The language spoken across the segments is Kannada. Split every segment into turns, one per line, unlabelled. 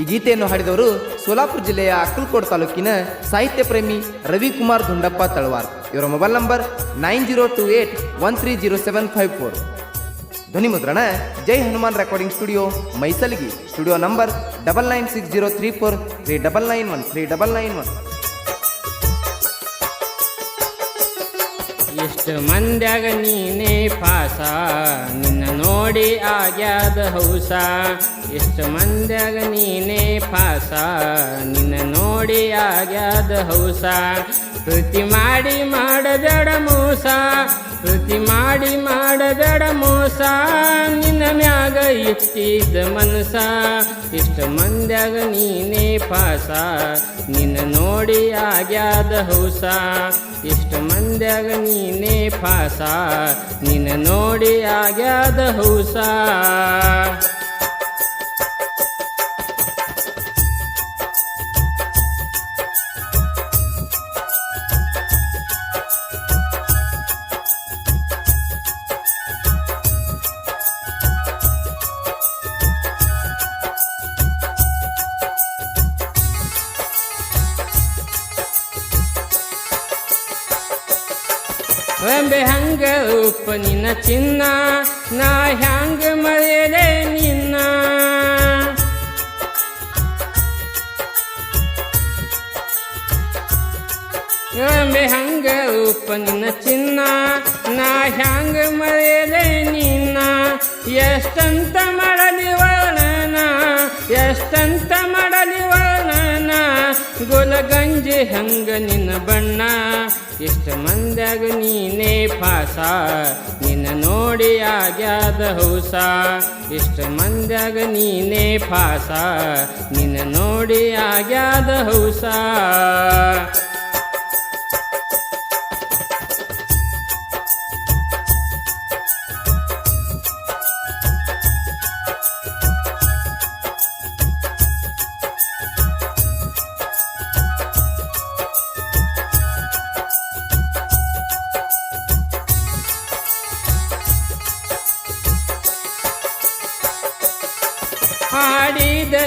ಈ ಗೀತೆಯನ್ನು ಹಾಡಿದವರು ಸೋಲಾಪುರ ಜಿಲ್ಲೆಯ ಅಕ್ಕಲ್ಕೋಟ್ ತಾಲೂಕಿನ ಸಾಹಿತ್ಯ ಪ್ರೇಮಿ ರವಿಕುಮಾರ್ ದುಂಡಪ್ಪ ತಳವಾರ್. ಇವರ mobile number nine zero two eight one three zero seven five four. ಧ್ವನಿ ಮುದ್ರಣ, Jai Hanuman recording studio, Maisalgi. Studio number double nine six zero three four three double nine one, three double nine one.
ಎಷ್ಟು ಮಂದ್ಯಾಗ ನೀನೇ ಪಾಸ. ನಿನ್ನ ನೋಡಿ ಆಗ್ಯಾದ ಹೌಸ. ಎಷ್ಟು ಮಂದ್ಯಾಗ ನೀನೇ ಪಾಸ. ನಿನ್ನ ನೋಡಿ ಆಗ್ಯಾದ ಹೌಸ. ಕೃತಿ ಮಾಡಿ ಮಾಡಬೇಡ ಮೋಸ, ಕೃತಿ ಮಾಡಿ ಮಾಡಬೇಡ ಮೋಸ, ನಿನ್ನ ಮ್ಯಾಗ ಇಟ್ಟಿದ್ದ ಮನಸ ಇಷ್ಟು ಮಂದ್ಯಾಗ ನೀನೇ ಪಾಸ, ನಿನ್ನ ನೋಡಿ ಆಗ್ಯಾದ ಹೌಸ. ಇಷ್ಟು ಮಂದ್ಯಾಗ ನೀನೇ ಪಾಸ, ನಿನ್ನ ನೋಡಿ ಆಗ್ಯಾದ ಹೌಸ. ರಂಬೆ ಹಂಗ ಉಪ್ಪ ನಿನ್ನ ಚಿನ್ನ, ನಾ ಹ್ಯಾಂಗ ಮರೆಯಲೆ ನಿನ್ನ. ರಂಬೆ ಹಂಗ ಉಪ್ಪ ನಿನ್ನ ಚಿನ್ನ, ನಾ ಹ್ಯಾಂಗ ಮರೆಯಲೆ ನಿನ್ನ. ಎಷ್ಟಂತ ಮಾಡಲಿ ವರ್ಣನ, ಎಷ್ಟಂತ ಮಾಡಲಿ ವರ್ಣನ, ಗೊಲಗಂಜಿ ಹಂಗ ನಿನ್ನ ಬಣ್ಣ. ಎಷ್ಟು ಮಂದ್ಯಾಗ ನೀನೇ ಪಾಸ. ನಿನ್ನ ನೋಡಿ ಆಗ್ಯಾದ ಹೌಸ. ಇಷ್ಟ ಮಂದ್ಯಾಗ ನೀನೇ ಪಾಸ. ನಿನ್ನ ನೋಡಿ ಆಗ್ಯಾದ ಹೌಸ.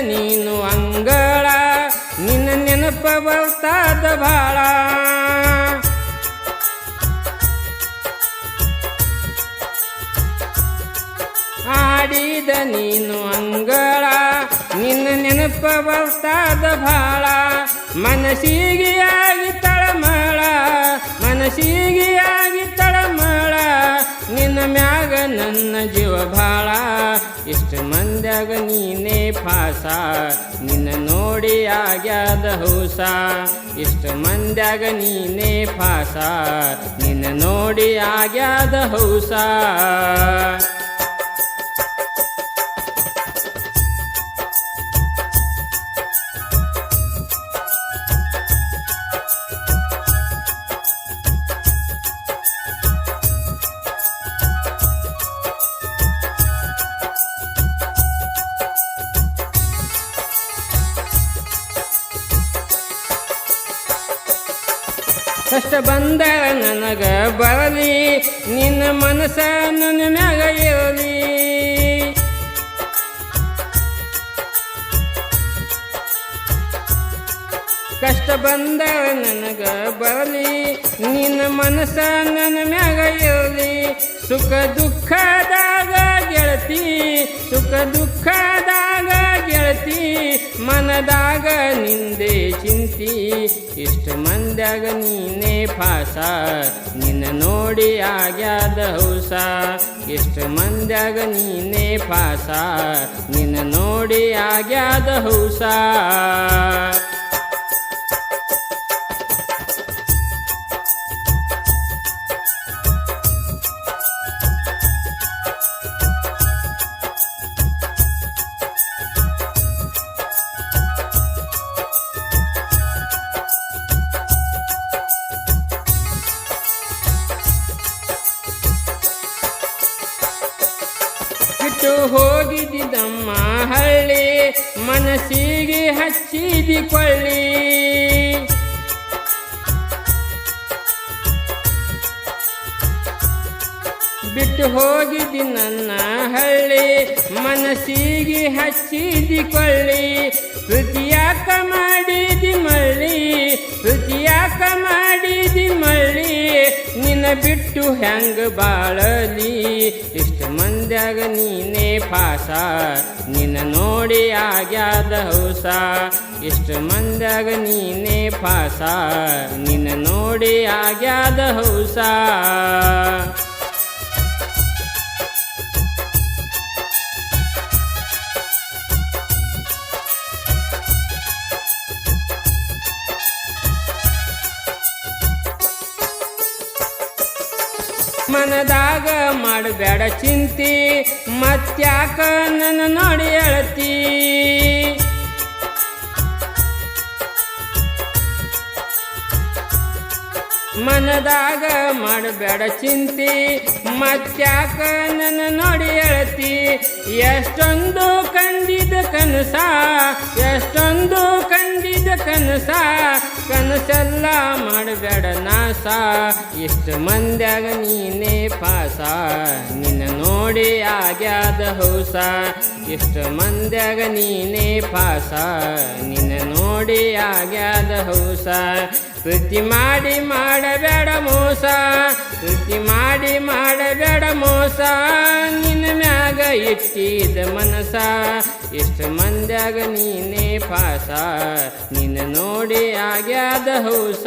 ನೀನು ಅಂಗಳ, ನಿನ್ನ ನೆನಪ ಬರ್ತಾದ ಬಾಳ. ಆಡಿದ ನೀನು ಅಂಗಳ, ನಿನ್ನ ನೆನಪ ಬರ್ತಾದ ಬಾಳ. ಮನಸ್ಸಿಗೆ ಆಗಿ ತಳಮಳ ಮನಸ್ಸಿಗೆ ಆಗಿ ತಳಮಳ, ನಿನ್ನ ಮ್ಯಾಗ ನನ್ನ ಜೀವ ಭಾಳ ಎಷ್ಟು ಮಂದ್ಯಾಗ ನೀನೇ ಪಾಸ. ನಿನ್ನ ನೋಡಿ ಆಗ್ಯಾದ ಹೌಸ. ಇಷ್ಟು ಮಂದ್ಯಾಗ ನೀನೇ ಪಾಸ. ನಿನ್ನ ನೋಡಿ ಆಗ್ಯಾದ ಹೌಸ. ಕಷ್ಟ ಬಂದ ನನಗ ಬರಲಿ ನಿನ್ನ ಮನಸ್ಸ ನನ್ನ ಮ್ಯಾಗ ಇರಲಿ. ಕಷ್ಟ ಬಂದ ನನಗ ಬರಲಿ, ನಿನ್ನ ಮನಸ ನನ್ನ ಮ್ಯಾಗ ಇರಲಿ. ಸುಖ ದುಃಖದಾಗ ಗೆಳತಿ, ಸುಖ ದುಃಖದಾಗ ಗೆಳತಿ. ಮನದಾಗ ನಿಂದೆ ಚಿಂತಿ, ಇಷ್ಟು ಮಂದ್ಯಾಗ ನೀನೇ ಪಾಸ. ನಿನ್ನ ನೋಡಿ ಆಗ್ಯಾದ ಹೌಸ, ಇಷ್ಟ ಮಂದ್ಯಾಗ ನೀನೇ ಪಾಸ. ನಿನ್ನ ನೋಡಿ ಆಗ್ಯಾದ ಹೌಸ. ಬಿಟ್ಟು ಹೋಗಿದ್ದಿದಮ್ಮ ಹಳ್ಳಿ, ಮನಸ್ಸಿಗೆ ಹಚ್ಚಿದಿಕೊಳ್ಳಿ ಬಿಟ್ಟು ಹೋಗಿದ್ದಿ ನನ್ನ ಹಳ್ಳಿ, ಮನಸ್ಸಿಗೆ ಹಚ್ಚಿದಿಕೊಳ್ಳಿ ಕೃತಿಯಾಕ ಮಾಡಿದಿ ಮಳ್ಳಿ ಕೃತಿಯಾಕ ಮಾಡಿದಿ ಮಳ್ಳಿ. ಬಿಟ್ಟು ಹೆಂಗ ಬಾಳಲಿ? ಇಷ್ಟು ಮಂದ್ಯಾಗ ನೀನೇ ಪಾಸ. ನಿನ್ನ ನೋಡಿ ಆಗ್ಯಾದ ಹೌಸ. ಇಷ್ಟು ಮಂದ್ಯಾಗ ನೀನೇ ಪಾಸ. ನಿನ್ನ ನೋಡಿ ಆಗ್ಯಾದ ಹೌಸ. ಮನದಾಗ ಮಾಡಬೇಡ ಚಿಂತಿ ಮತ್ಯಾಕ ನನ್ನ ನೋಡಿ ಅಳತಿ. ಮನದಾಗ ಮಾಡಬೇಡ ಚಿಂತಿ ಮತ್ಯಾಕ ನನ್ನ ನೋಡಿ ಅಳತಿ. ಎಷ್ಟೊಂದು ಕಂಡಿದ ಕನಸ, ಎಷ್ಟೊಂದು ಕಂಡಿದ ಕನಸ. ಕನಸೆಲ್ಲ ಮಾಡಬೇಡ ನಾಸ. ಇಷ್ಟು ಮಂದ್ಯಾಗ ನೀನೇ ಪಾಸ. ನಿನ್ನ ನೋಡಿ ಆಗ್ಯಾದ ಹೌಸ. ಇಷ್ಟು ಮಂದ್ಯಾಗ ನೀನೇ ಪಾಸ. ನಿನ್ನ ನೋಡಿ ಆಗ್ಯಾದ ಹೌಸ. ಕೃತಿ ಮಾಡಿ ಮಾಡಬೇಡ ಮೋಸ. ಕೃತಿ ಮಾಡಿ ಮಾಡಬೇಡ ಮೋಸ. ನಿನ್ನ ಮ್ಯಾಗ ಇಟ್ಟಿದ ಮನಸ. ಎಷ್ಟು ಮಂದ್ಯಾಗ ನೀನೇ ಪಾಸ. ನಿನ್ನ ನೋಡಿ ಆಗ್ಯಾದ ಹೌಸ